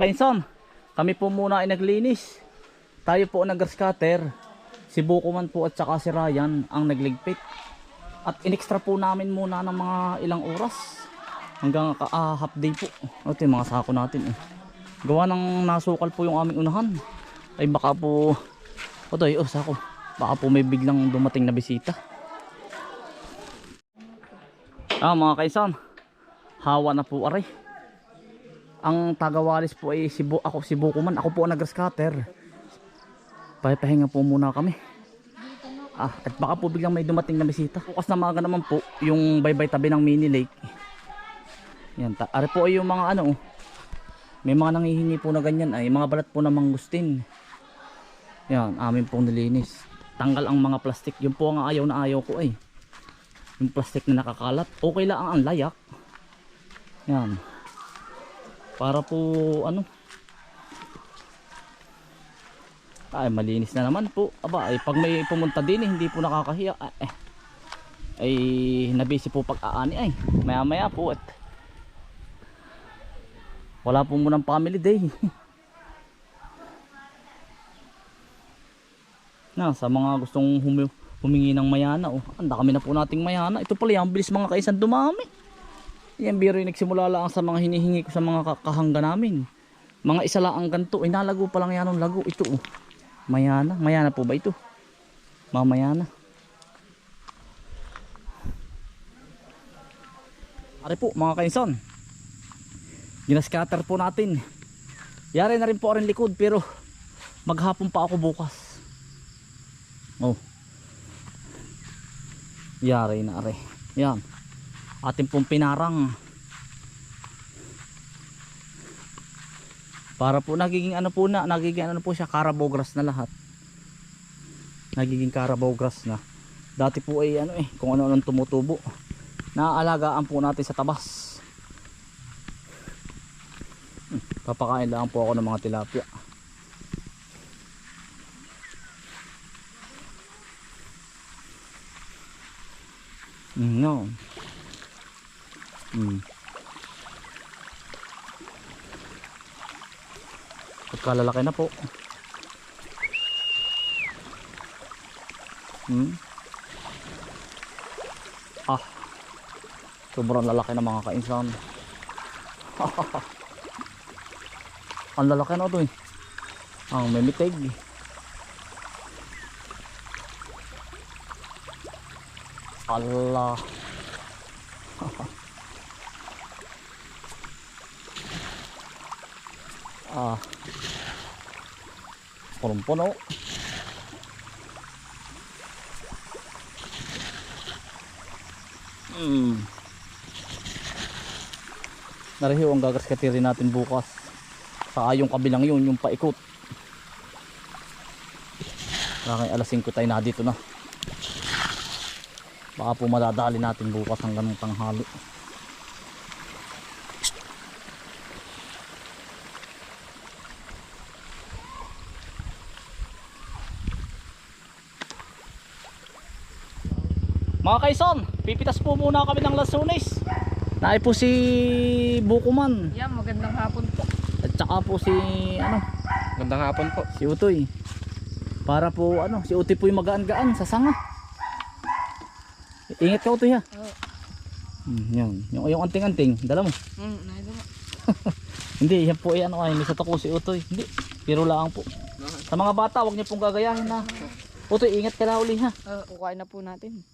kainsan, kami po muna ay naglinis. Tayo po ang nag-grass cutter. Si Bukuman po at saka si Ryan ang nagligpit. At inextra po namin muna ng mga ilang oras. Hanggang ah, half day po. Ito yung mga sako natin. Eh. Gawa ng nasukal po yung aming unahan. Ay baka po... Ito oh sako. Baka po may biglang dumating na bisita. Ah mga kaisan. Hawa na po aray. Ang tagawalis po ay si ako si Bukuman. Ako po ang nag-grass. Papahinga po muna kami. Ah, at baka po biglang may dumating na bisita. Bukas na maga naman po yung baybay tabi ng mini lake. Yan, ta ari po ay yung mga ano, oh. may mga nangihingi po na ganyan ay mga balat po ng mangustin. Yan, amin pong nilinis. Tanggal ang mga plastic. Yung po ang ayaw na ayaw ko ay. Yung plastic na nakakalat. Okay lang ang layak. Yan. Para po ano, ay, malinis na naman po. Aba, ay pag may pumunta din, eh, hindi po nakakahiya. Ah, eh, ay, nabisi po pag-aani ay. Maya maya po at wala po munang family day. na, sa mga gustong humi humingi ng mayana, oh, ang dami na po nating mayana. Ito pala yung bilis mga kaisan dumami. Yan biro yung nagsimula lang sa mga hinihingi ko sa mga ka- kahangga namin. Mga isa lang ang ganito. Ay, nalago pa lang yan ng lago. Ito, oh. Mayana. Mayana po ba ito? Mamayana. Ari po, mga kainson. Ginascatter po natin. Yari na rin po rin likod pero maghapon pa ako bukas. Oh. Yari na ari. Yan. Ating pong pinarang. Para po nagiging ano po na, nagiging ano po siya, carabao grass na lahat. Nagiging carabao grass na. Dati po ay ano eh, kung ano anong tumutubo. Naaalagaan po natin sa tabas. Hmm, Papakain lang po ako ng mga tilapia. Mm, no. Mm. Pagkalalaki na po. Hmm. Ah. Sobrang lalaki ng mga kainsan. Ang lalaki na ito eh. Ang memitig. Allah. Ah. Punong-puno. Hmm. Narihiw ang gagaskatirin natin bukas. Saka yung kabilang yun, yung paikot. Kaya alas 5 tayo na dito na. Baka po madadali natin bukas hanggang tanghali. Mga kaison, pipitas po muna kami ng lasunis. Naay po si Bukuman Yan, magandang hapon po. at saka po si ano, Gandang hapon po. si Utoy. Para po ano, si Utoy po yung magaan-gaan sa sanga. Ingat ka Utoy ha. Oo. Hmm, yun. Yung, yung anting-anting, dala mo. Naido mo. Hindi, yan po ay ano ay, may satako si Utoy. Hindi, pero lang po. Sa mga bata, wag niyo pong gagayahin na. Utoy, ingat ka na uli ha. Uh, kukain na po natin.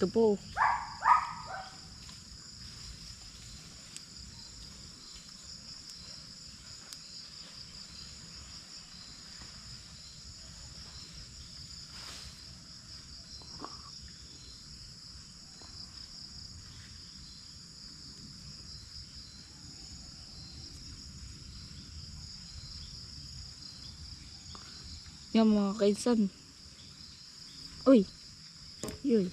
Ito po. Yan mga kaisan. Uy. Yun.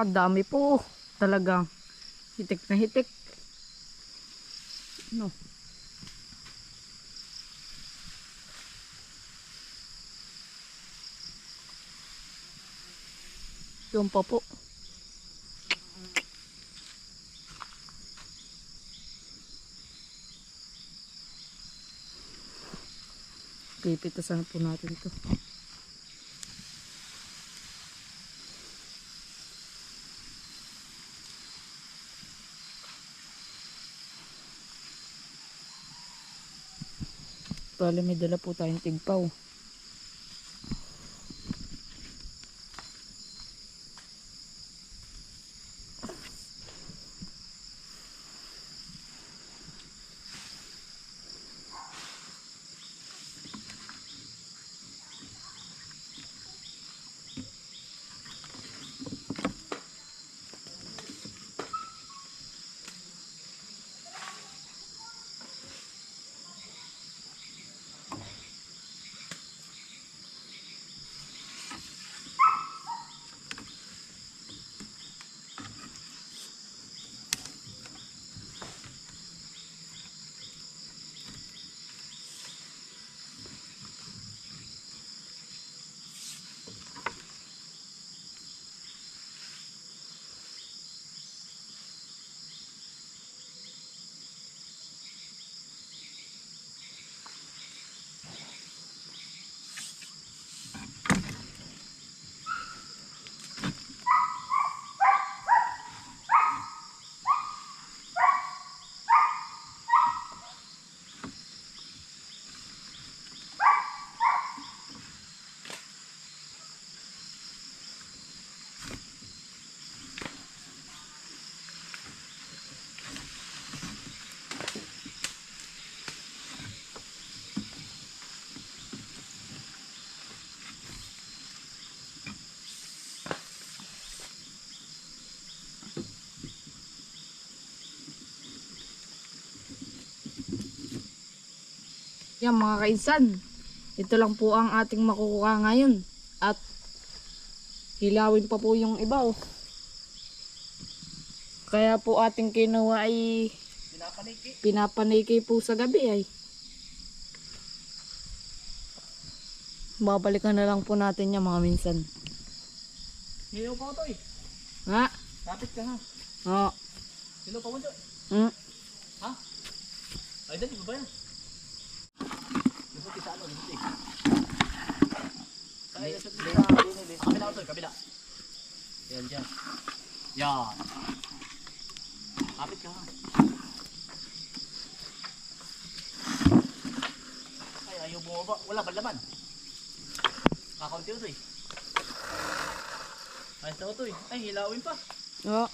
Ang dami po. Talagang hitik na hitik. No. Yung pa po. Pipitasan po natin to. Bale, may dala po tayong tigpaw. Yan mga kainsan. Ito lang po ang ating makukuha ngayon. At hilawin pa po yung iba oh. Kaya po ating kinuha ay pinapaniki po sa gabi ay. Babalikan na lang po natin yan mga minsan. Hilaw pa ito eh. Ha? Kapit ka ha. Oo. Hilaw pa mo dyan. Mm. Ha? Ay, dali, ba ba yan? Lusot sa ano, lusot eh. Ay, lusot sa Kabila to. Ay, ayaw bumaba. Wala ba laman? Kakaunti ko to eh. To eh. Ay, hilawin pa. Oo.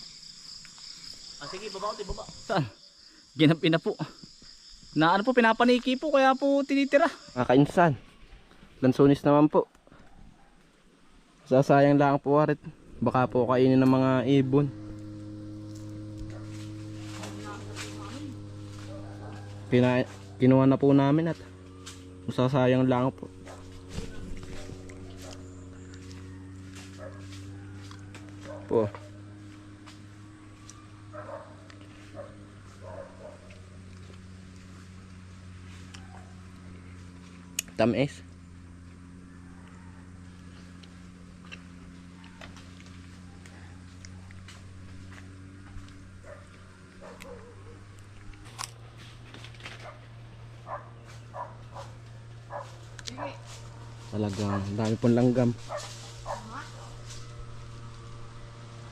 Ah, sige, baba ko, baba. Saan? Ginampi na po. Na ano po, pinapaniki po, kaya po tinitira. Kakainsan. Lansonis naman po. Sasayang lang po warit. Baka po kainin ng mga ibon. Pina, kinuha na po namin at masasayang lang po. Po. Tamis. Talagang dami pong langgam.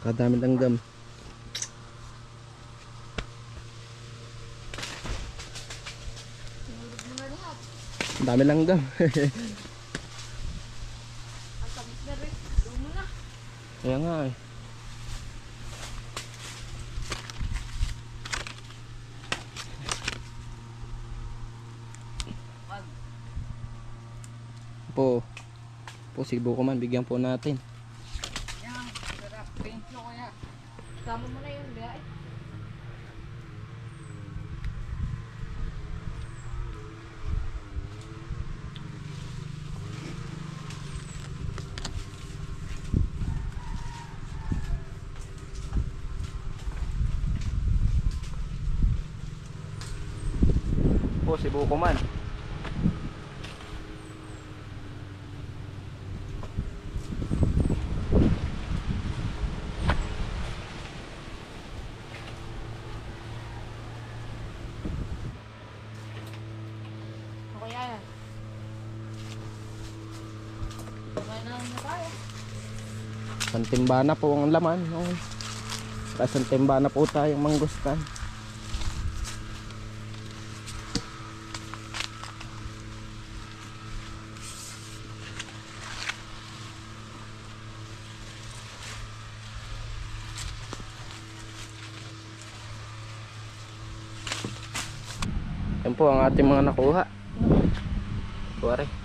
Kadami langgam. Ang dami langgam. Kaya nga eh. Po. Po sibo ko man bigyan po natin. Yan, sarap. Thank you kuya. Tama mo na yun, guys. Po sibo ko man. Ako yan. Okay na po ang laman. Oh. Isang timba na po tayong manggustan. Po ang ating mga nakuha. Kuwari.